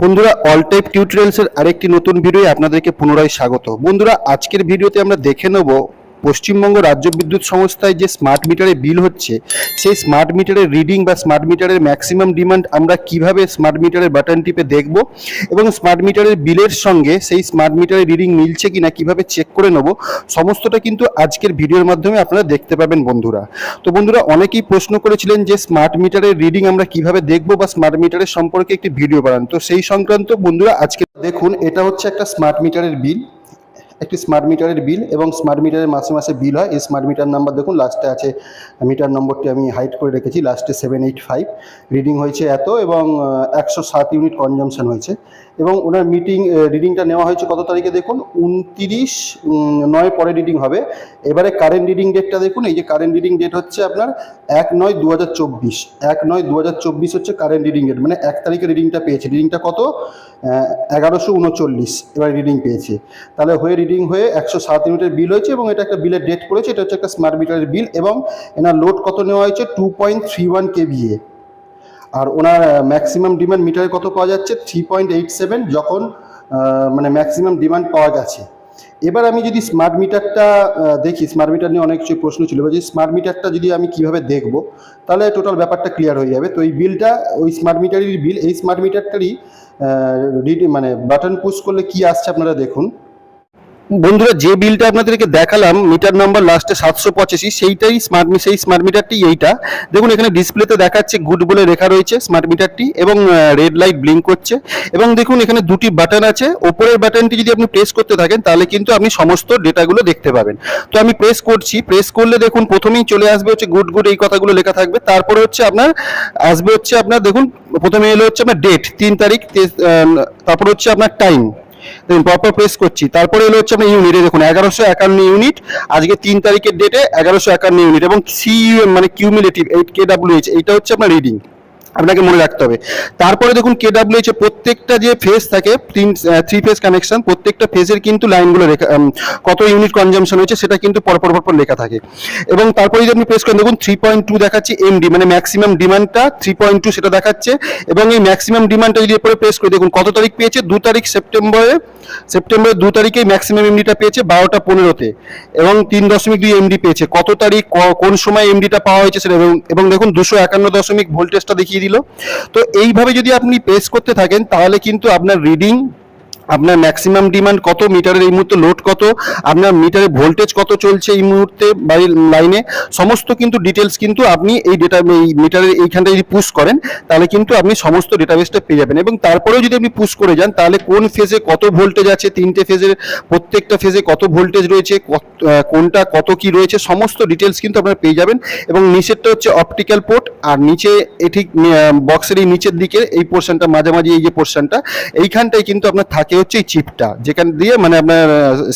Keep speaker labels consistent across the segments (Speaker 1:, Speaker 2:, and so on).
Speaker 1: বন্ধুরা all type টিউটোরিয়ালসের আরেকটি নতুন ভিডিও আপনাদেরকে পুনরায় স্বাগত। বন্ধুরা, আজকের ভিডিওতে আমরা দেখে নেব পশ্চিমবঙ্গ রাজ্য বিদ্যুৎ সংস্থায় যে স্মার্ট মিটারে বিল হচ্ছে, সেই স্মার্ট মিটারের রিডিং বা স্মার্ট মিটারের ম্যাক্সিমাম ডিমান্ড আমরা কীভাবে স্মার্ট মিটারের বাটন টিপে দেখব এবং স্মার্ট মিটারের বিলের সঙ্গে সেই স্মার্ট মিটারের রিডিং মিলছে কিনা, কীভাবে চেক করে নেব, সমস্তটা কিন্তু আজকের ভিডিওর মাধ্যমে আপনারা দেখতে পাবেন বন্ধুরা। তো বন্ধুরা, অনেকেই প্রশ্ন করেছিলেন যে স্মার্ট মিটারের রিডিং আমরা কীভাবে দেখব বা স্মার্ট মিটারের সম্পর্কে একটি ভিডিও বানান। তো সেই সংক্রান্ত বন্ধুরা, আজকে দেখুন, এটা হচ্ছে একটা স্মার্ট মিটারের বিল একটি স্মার্ট মিটারের বিল এবং স্মার্ট মিটারের মাসে মাসে বিল হয়। এই স্মার্ট মিটার নাম্বার দেখুন লাস্টে আছে মিটার নম্বরটি আমি হাইড করে রেখেছি লাস্টে সেভেন এইট ফাইভ রিডিং হয়েছে এত এবং একশো সাত ইউনিট কনজামশন হয়েছে। এবং ওনার মিটিং রিডিংটা নেওয়া হয়েছে কত তারিখে দেখুন? উনতিরিশ নয় পরে রিডিং হবে। এবারে কারেন্ট রিডিং ডেটটা দেখুন, এই যে কারেন্ট রিডিং ডেট হচ্ছে আপনার এক নয় দু হাজার চব্বিশ। এক নয় দু হাজার চব্বিশ হচ্ছে কারেন্ট রিডিং ডেট মানে এক তারিখে রিডিংটা পেয়েছে। রিডিংটা কত? এগারোশো উনচল্লিশ এবার রিডিং পেয়েছে। তাহলে হয়ে রিডিং হয়ে একশো সাত ইউনিটের বিল হয়েছে এবং এটা একটা বিলের ডেট পড়েছে এটা হচ্ছে একটা স্মার্ট মিটারের বিল এবং এনার লোড কত নেওয়া হয়েছে? Two point three one KVA আর ওনার ম্যাক্সিমাম ডিমান্ড মিটারে কত পাওয়া যাচ্ছে? থ্রি পয়েন্ট এইট সেভেন যখন মানে ম্যাক্সিমাম ডিমান্ড পাওয়া গেছে। এবার আমি যদি স্মার্ট মিটারটা দেখি স্মার্ট মিটার নিয়ে অনেক কিছু প্রশ্ন ছিল যে স্মার্ট মিটারটা যদি আমি কীভাবে দেখব, তাহলে টোটাল ব্যাপারটা ক্লিয়ার হয়ে যাবে। তো এই বিলটা ওই স্মার্ট মিটারেরই বিল এই স্মার্ট মিটারটারই মানে বাটন পুশ করলে কি আসছে আপনারা দেখুন। বন্ধুরা, যে বিলটা আপনাদেরকে দেখালাম, মিটার নাম্বার লাস্টে সাতশো পঁচাশি, সেইটাই স্মার্ট সেই স্মার্ট মিটারটি এইটা। দেখুন, এখানে ডিসপ্লেতে দেখাচ্ছে গুড বলে লেখা রয়েছে স্মার্ট মিটারটি এবং রেড লাইট ব্লিঙ্ক করছে। এবং দেখুন, এখানে দুটি বাটন আছে। ওপরের বাটনটি যদি আপনি প্রেস করতে থাকেন, তাহলে কিন্তু আপনি সমস্ত ডেটাগুলো দেখতে পাবেন। তো আমি প্রেস করছি। প্রেস করলে দেখুন, প্রথমেই চলে আসবে হচ্ছে গুড গুড এই কথাগুলো লেখা থাকবে। তারপরে হচ্ছে আপনার, আসবে হচ্ছে আপনার, দেখুন, প্রথমে এলো হচ্ছে আপনার ডেট তিন তারিখ তারপর হচ্ছে আপনার টাইম দেখুন পরপর প্রেস করছি। তারপরে এলো হচ্ছে আপনার ইউনিট দেখুন, এগারোশো একান্ন ইউনিট আজকে তিন তারিখের ডেটে এগারোশো একান্ন ইউনিট এবং সি মানে cumulative eight K W H এইটা হচ্ছে আপনার রিডিং আপনাকে মনে রাখতে হবে। তারপরে দেখুন কে ডাব্লিউএইচ এর প্রত্যেকটা যে ফেজ থাকে, তিন থ্রি ফেজ কানেকশন প্রত্যেকটা ফেজের কিন্তু লাইনগুলো কত ইউনিট কনজামশন হয়েছে সেটা কিন্তু পরপর পরপর লেখা থাকে। এবং তারপরে যদি আপনি প্রেস করেন, দেখুন থ্রি পয়েন্ট টু দেখাচ্ছে এমডি মানে ম্যাক্সিমাম ডিমান্ডটা থ্রি পয়েন্ট টু সেটা দেখাচ্ছে। এবং এই ম্যাক্সিমাম ডিমান্ডটা যদি এরপরে প্রেস করে, দেখুন কত তারিখ পেয়েছে? দু তারিখ সেপ্টেম্বরে, সেপ্টেম্বরের দু তারিখে ম্যাক্সিমাম এমডিটা পেয়েছে বারোটা পনেরোতে। এবং তিন দশমিক দুই এমডি পেয়েছে। কত তারিখ কোন সময় এমডিটা পাওয়া হয়েছে সেটা, এবং দেখুন দুশো একান্ন দশমিক ভোল্টেজটা দেখিয়ে দিল। তো এইভাবে যদি আপনি পেস করতে থাকেন তাহলে কিন্তু আপনার রিডিং আপনার ম্যাক্সিমাম ডিমান্ড কত? মিটারের এই মুহূর্তে লোড কত? আপনার মিটারের ভোল্টেজ কত চলছে এই মুহূর্তে বাড়ির লাইনে সমস্ত কিন্তু ডিটেলস কিন্তু আপনি এই ডেটা এই মিটারের এইখানটা যদি পুশ করেন, তাহলে কিন্তু আপনি সমস্ত ডেটাবেসটা পেয়ে যাবেন। এবং তারপরেও যদি আপনি পুশ করে যান, তাহলে কোন ফেজে কত ভোল্টেজ আছে? তিনটে ফেজের প্রত্যেকটা ফেজে কত ভোল্টেজ রয়েছে? কোনটা, কত কি রয়েছে? সমস্ত ডিটেলস কিন্তু আপনারা পেয়ে যাবেন। এবং নিচেরটা হচ্ছে অপটিক্যাল পোর্ট আর নিচে ঠিক বক্সের এই নিচের দিকে এই পোর্শনটা মাঝামাঝি এই যে পোর্শনটা এইখানটায় কিন্তু আপনার থাকে হচ্ছে এই চিপটা, যেখান দিয়ে মানে আপনার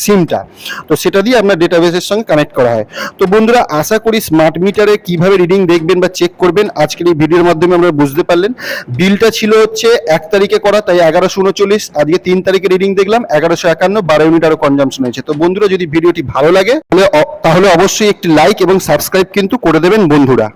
Speaker 1: সিমটা। তো সেটা দিয়ে আপনার ডেটাবেসের সঙ্গে কানেক্ট করা হয়। তো বন্ধুরা, আশা করি স্মার্ট মিটারে কীভাবে রিডিং দেখবেন বা চেক করবেন, আজকের এই ভিডিওর মাধ্যমে আমরা বুঝতে পারলেন। বিলটা ছিল হচ্ছে এক তারিখে করা, তাই এগারোশো উনচল্লিশ, আজকে তিন তারিখে রিডিং দেখলাম, এগারোশো একান্ন, বারো ইউনিট আরও কনজামশন হয়েছে। তো বন্ধুরা, যদি ভিডিওটি ভালো লাগে, তাহলে তাহলে অবশ্যই একটি লাইক এবং সাবস্ক্রাইব কিন্তু করে দেবেন বন্ধুরা।